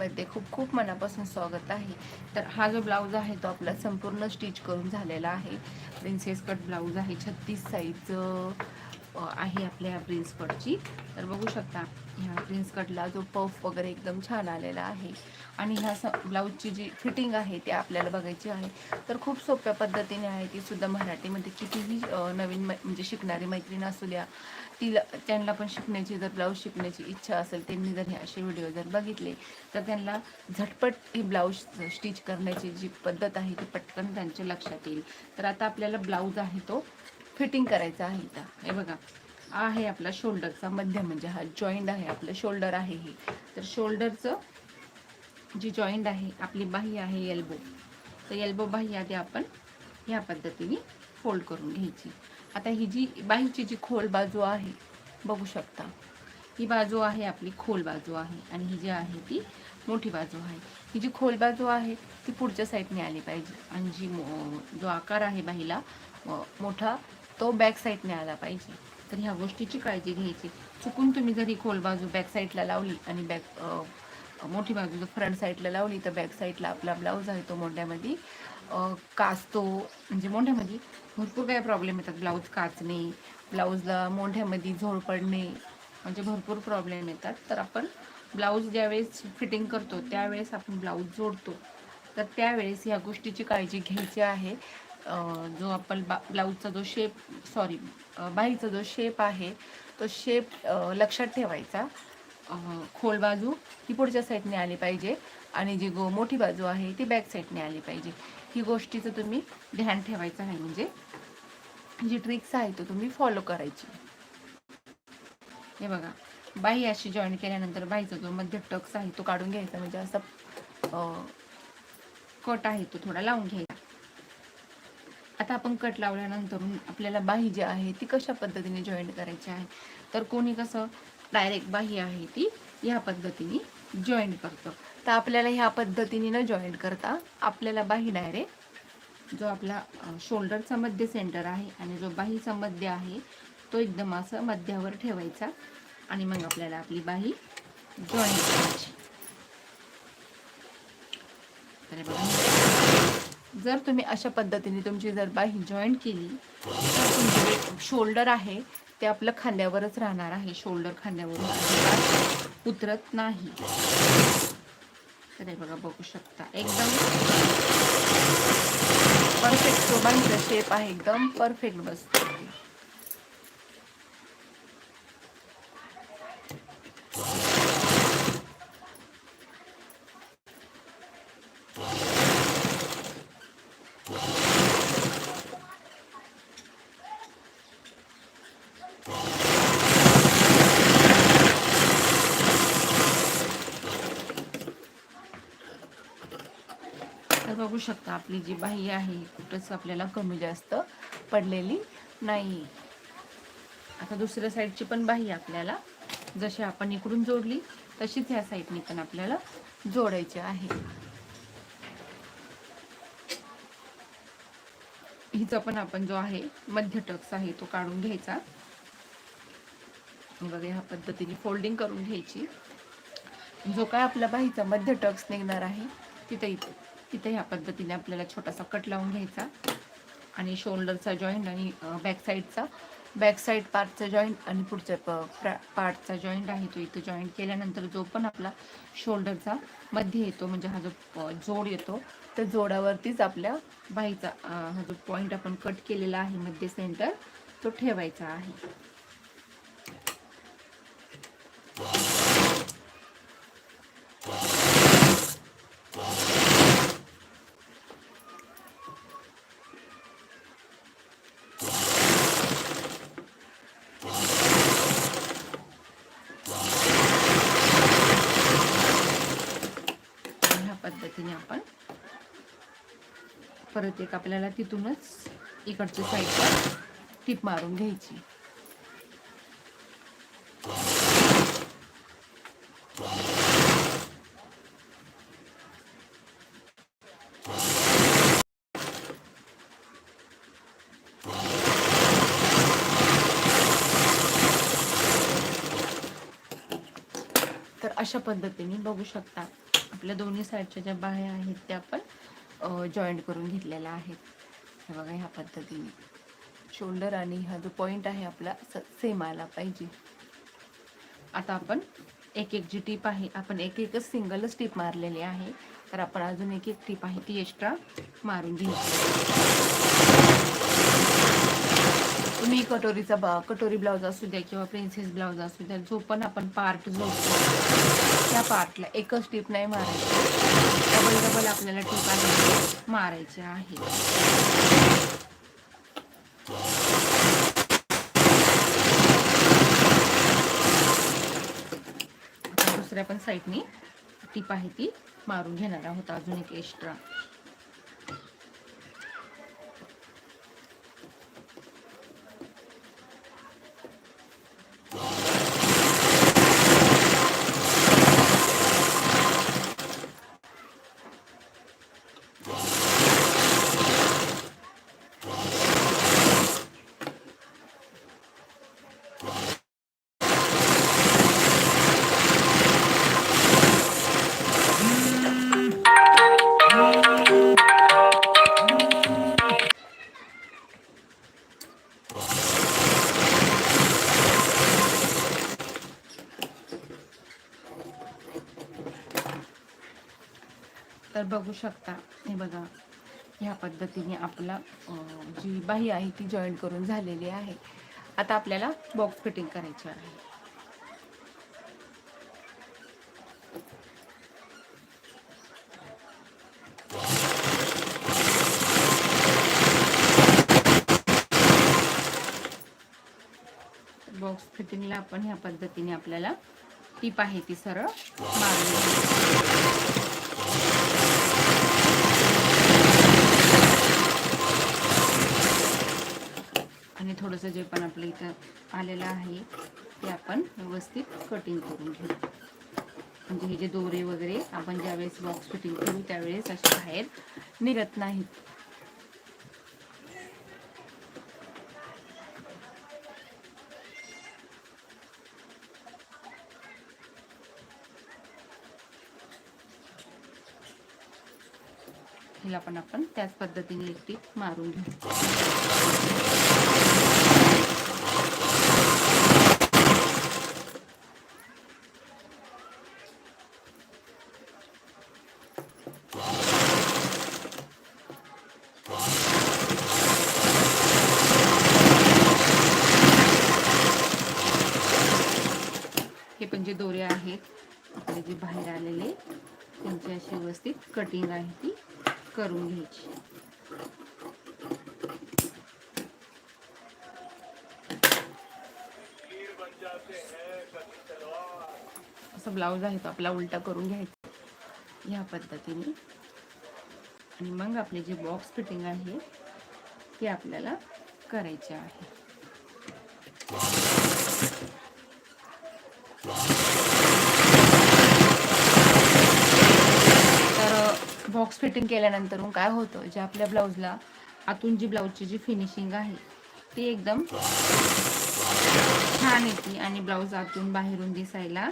चॅनलमध्ये खूप खूप मनापासून स्वागत आहे. तर हा जो ब्लाऊज आहे तो आपला संपूर्ण स्टिच करून झालेला आहे. प्रिन्सेस कट ब्लाऊज आहे छत्तीस साईजचं आहे आपल्या ह्या प्रिन्स कटची तर बघू शकता ह्या प्रिन्स कटला जो पफ वगैरे एकदम छान आलेला आहे. आणि ह्या स ब्लाऊजची जी फिटिंग आहे ती आपल्याला बघायची आहे. तर खूप सोप्या पद्धतीने आहे ती सुद्धा मराठीमध्ये. कितीही नवीन मै- म्हणजे शिकणारी मैत्रीण असू द्या तिला त्यांना पण शिकण्याची जर ब्लाऊज शिकण्याची इच्छा असेल त्यांनी जर हे असे व्हिडिओ जर बघितले तर त्यांना झटपट ही ब्लाऊज स्टिच करण्याची जी पद्धत आहे ती पटकन त्यांच्या लक्षात येईल. तर आता आपल्याला ब्लाऊज आहे तो. फिटिंग करायचा आहे इथं. हे बघा आहे आपला शोल्डरचा मध्य म्हणजे हा जॉईंट आहे आपलं शोल्डर आहे हे. तर शोल्डरचं जी जॉईंट आहे आपली बाही आहे एल्बो तर एल्बो बाही आधी आपण ह्या पद्धतीने फोल्ड करून घ्यायची. आता ही जी बाहीची जी खोल बाजू आहे बघू शकता. ही बाजू आहे आपली खोल बाजू आहे. आणि ही जी आहे ती मोठी बाजू आहे. ही जी खोल बाजू आहे ती पुढच्या साईडने आली पाहिजे. आणि जी मो- जो आकार आहे बाहीला मोठा तो बॅक साईडने आला पाहिजे. तर ह्या गोष्टीची काळजी घ्यायची. चुकून तुम्ही जरी खोल बाजू बॅक साईडला लावली आणि बॅक मोठी बाजू जर फ्रंट साईडला लावली तर बॅक साईडला आपला ब्लाऊज आहे तो मोठ्यामध्ये काचतो. म्हणजे मोठ्यामध्ये भरपूर काही प्रॉब्लेम येतात. ब्लाऊज काचणे ब्लाऊजला मोठ्यामध्ये झोळ पडणे म्हणजे भरपूर प्रॉब्लेम येतात. तर आपण ब्लाऊज ज्यावेळेस फिटिंग करतो त्यावेळेस आपण ब्लाऊज जोडतो. तर त्यावेळेस ह्या गोष्टीची काळजी घ्यायची आहे. जो आपण बा ब्लाऊजचा जो शेप सॉरी बाहीचा जो शेप आहे तो शेप लक्षात ठेवायचा. खोल बाजू ही पुढच्या साईडने आली पाहिजे आणि जी गो मोठी बाजू आहे ती बॅक साईडने आली पाहिजे. ही गोष्टीचं तुम्ही ध्यान ठेवायचं आहे. म्हणजे जी ट्रिक्स आहे तो तुम्ही फॉलो करायची. हे बघा बाही अशी जॉईन केल्यानंतर बाईचा जो मध्य टक्स आहे तो काढून घ्यायचा. म्हणजे असा कट आहे तो थोडा लावून घ्यायचा. आता आपण कट लावल्यानंतर आपल्याला बाही जी आहे ती कशा पद्धतीने जॉईंट करायची आहे? तर कोणी कसं डायरेक्ट बाही आहे ती ह्या पद्धतीने जॉईंट करतं. तर आपल्याला ह्या पद्धतीने न जॉईंट करता आपल्याला बाही डायरेक्ट जो आपला शोल्डरचा मध्य सेंटर आहे आणि जो बाहीचा मध्य आहे तो एकदम असं मध्यावर ठेवायचा आणि मग आपल्याला आपली बाही जॉईंट करायची. तर बघा. जर तुम्ही अशा पद्धतीने तुमची जर बाही जॉईन केली तर तुमचे शोल्डर आहे ते आपलं खांद्यावरच राहणार आहे. शोल्डर खांद्यावरून उतरत नाही. तर बघा बघू शकता. एकदम परफेक्ट तो बाहीचा शेप आहे. एकदम परफेक्ट बसतो तर बघू शकता. आपली जी बाही आहे कुठंच आपल्याला कमी जास्त पडलेली नाही. आता दुसऱ्या साईडची पण बाही आपल्याला जशी आपण इकडून जोडली तशीच ह्या साईडनी पण आपल्याला जोडायची आहे. हिचा पण आपण जो आहे मध्य टक्स आहे तो काढून घ्यायचा. आणि बघा ह्या पद्धतीने फोल्डिंग करून घ्यायची. जो काय आपला बाहीचा मध्य टक्स निघणार आहे तिथे इथे. तिथे ह्या पद्धतीने आपल्याला छोटासा कट लावून घ्यायचा आणि शोल्डरचा जॉईंट आणि बॅक साईडचा. बॅक साईड पार्टचा जॉईंट आणि पुढच्या पार्टचा जॉईंट आहे तो इथं जॉईंट केल्यानंतर जो पण आपला शोल्डरचा मध्ये येतो म्हणजे हा जो जोड येतो त्या जोडावरतीच आपल्या बाईचा हा जो पॉईंट आपण कट केलेला आहे मध्य सेंटर तो ठेवायचा आहे ह्या पद्धतीने आपण परत एक आपल्याला तिथूनच इकडच्या साईडला टीप मारून घ्यायची. तर अशा पद्धतीने बघू शकता आपल्या दोन्ही साईडच्या ज्या बाह्या आहेत त्या आपण जॉईंट करून घेतलेल्या आहेत हे बघा ह्या पद्धतीने. शोल्डर आणि हा जो पॉईंट आहे आपला सेम आला पाहिजे. आता आपण एक एक जी टीप आहे आपण एक एकच सिंगलच टीप मारलेली आहे. तर आपण अजून एक एक टीप आहे ती एक्स्ट्रा मारून घ्यायची तुम्ही कटोरीचा बा कटोरी ब्लाऊज असू द्या किंवा प्रिन्सेस ब्लाऊज असू द्या जो पण आपण पार्ट जो त्या पार्टला एकच टीप नाही मारायची. डबल डबल आपल्याला टीप मारायचे आहे दुसऱ्या पण साईडनी टीप आहे ती मारून घेणार आहोत अजून एक एक्स्ट्रा तर बघू शकता. हे बघा ह्या पद्धतीने आपला जी बाही आहे ती जॉईन करून झालेली आहे. आता आपल्याला बॉक्स फिटिंग करायची आहे. बॉक्स फिटिंगला आपण ह्या पद्धतीने आपल्याला टीप आहे ती सरळ मारली थोडंसं जे पण आपलं इथं आलेलं आहे ते आपण व्यवस्थित कटिंग करून घेऊ. म्हणजे हे जे दोरे वगैरे आपण ज्यावेळेस बॉक्स फिटिंग करू त्यावेळेस असे बाहेर निघत नाहीत. हिला पण आपण त्याच पद्धतीने एक टीप मारून घेऊ हे पण जे दोरे आहेत आपले जे बाहेर आलेले त्यांची अशी व्यवस्थित कटिंग आहे ती करून घ्यायची. असं ब्लाऊज आहे तो आपला उलटा करून घ्यायचा. ह्या पद्धतीने. आणि मग आपले जे बॉक्स फिटिंग आहे ते आपल्याला करायचे आहे तर बॉक्स फिटिंग केल्यानंतर काय होतं जे आपल्या ब्लाऊजला आतून जी ब्लाऊजची जी फिनिशिंग आहे ती एकदम छान येते आणि ब्लाऊज आतून बाहेरून दिसायला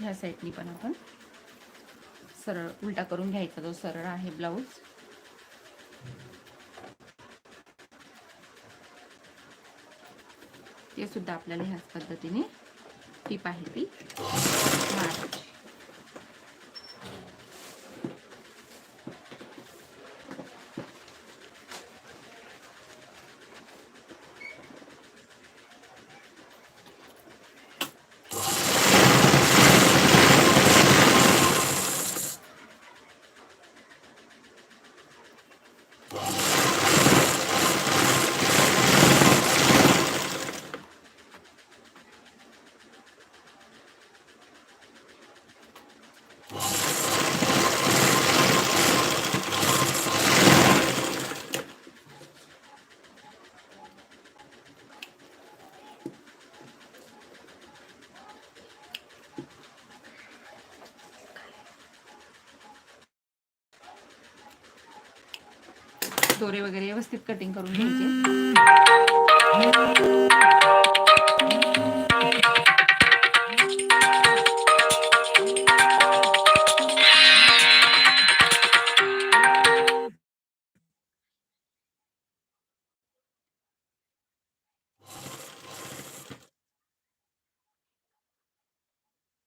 ह्या साईडनी पण आपण सरळ उलटा करून घ्यायचा जो सरळ आहे ब्लाऊज. ते सुद्धा आपल्याला ह्याच पद्धतीने टीप आहे ती मारायची. दोरे वगैरे व्यवस्थित कटिंग करून घ्यायचे.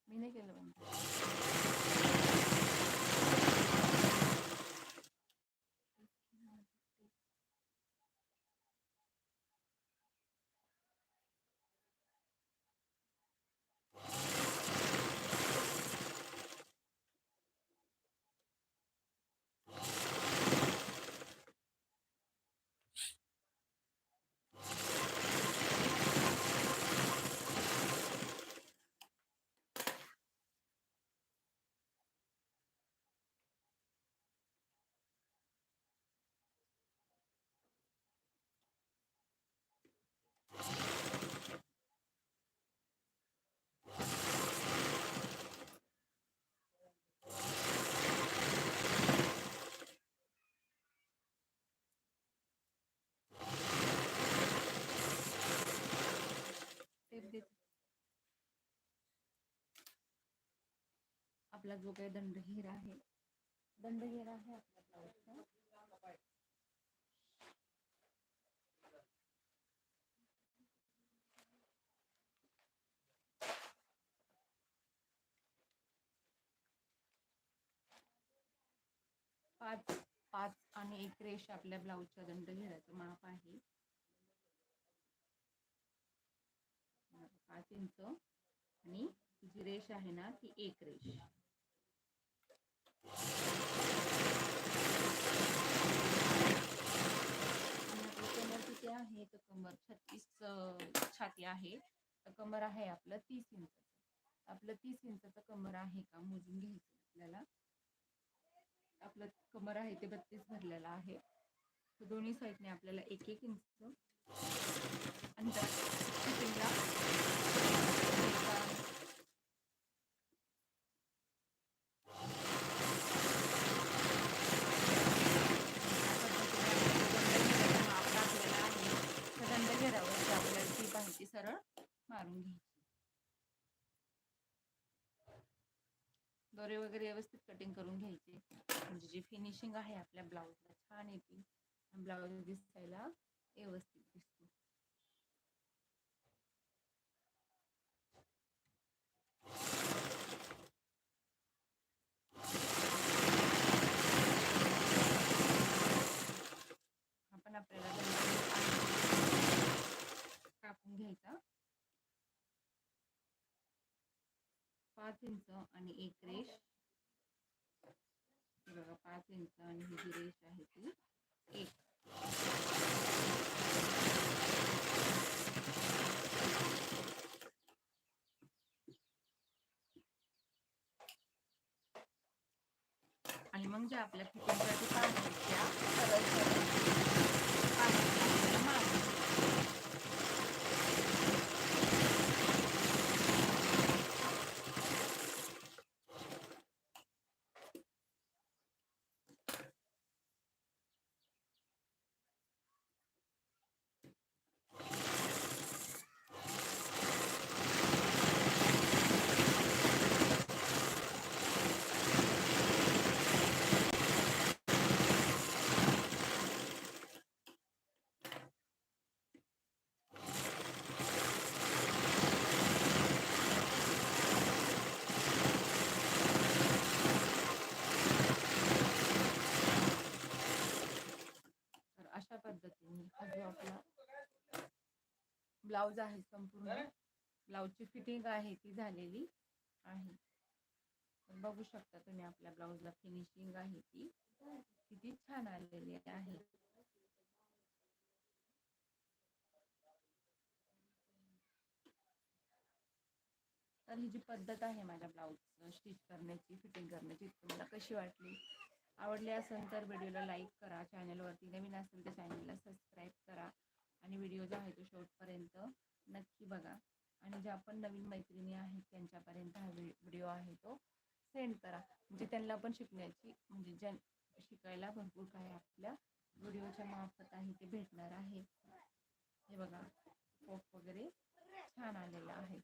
मी नाही केलं आपला जो काही दंडहीर आहे दंडहीर आहे आपला ब्लाऊजचा पाच पाच आणि एक रेष आपल्या ब्लाऊजच्या दंडघेराचं माप आहे. पाच इंच. आणि जी रेष आहे ना ती एक रेष. कमर किती आहे? तर कमर छत्तीस छाती आहे. तर कमर आहे आपलं तीस इंच आपलं तीस इंचचं कमर आहे का? मोजून घ्यायचं आपल्याला. आपलं कमर आहे ते बत्तीस भरलेलं आहे. तर दोन्ही साईडने आपल्याला एक एक इंच अंतर फिटिंगला घ्यायचं आहे. घेरावरती आपल्याला ती पाहिजे सरळ मारून घ्यायची दोरे वगैरे व्यवस्थित कटिंग करून घ्यायचे. म्हणजे जी फिनिशिंग आहे आपल्या ब्लाऊजला छान येते. ब्लाऊज दिसायला व्यवस्थित दिसतो आपण आपल्याला दंड कापून घ्यायचा पाच इंच आणि एक रेश बघा पाच इंच आणि ही जी रेश आहे ती एक. आणि मग ज्या आपल्या फिटिंगसाठी पाय त्या सरळ सरळ पायाला आपल्याला मारून घ्यायच्या. तर अशा पद्धतीने हा जो आपला ब्लाऊज आहे संपूर्ण. ब्लाऊजची फिटिंग आहे ती झालेली आहे. बघू शकता तुम्ही आपल्या ब्लाऊजला फिनिशिंग आहे ती. किती छान आलेली आहे. तर ही जी पद्धत आहे माझ्या ब्लाऊज स्टिच करण्याची फिटिंग करण्याची तुम्हाला कशी वाटली? आवडली असेल तर व्हिडिओला लाईक करा चॅनलवरती नवीन असेल तर चॅनलला सबस्क्राईब करा. आणि व्हिडिओ जो आहे तो शेवटपर्यंत नक्की बघा. आणि ज्या पण नवीन मैत्रिणी आहेत त्यांच्यापर्यंत हा व्हिडिओ आहे तो सेंड करा. म्हणजे त्यांना पण शिकण्याची म्हणजे ज्या शिकायला भरपूर काही आपल्या व्हिडिओच्या मार्फत आहे ते भेटणार आहे. हे बघा पोप वगैरे छान आलेला आहे.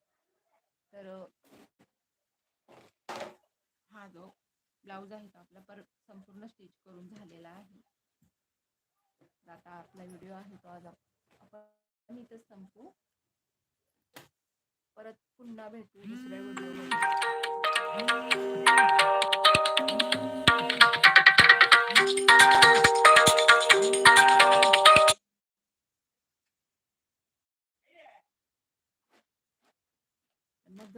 तर हा जो ब्लाऊज आहे तो आपला पर संपूर्ण स्टिच करून झालेला आहे. आता आपला व्हिडिओ आहे तो आज आपण इथंच संपू परत पुन्हा भेटू दुसऱ्या व्हिडिओमध्ये. मग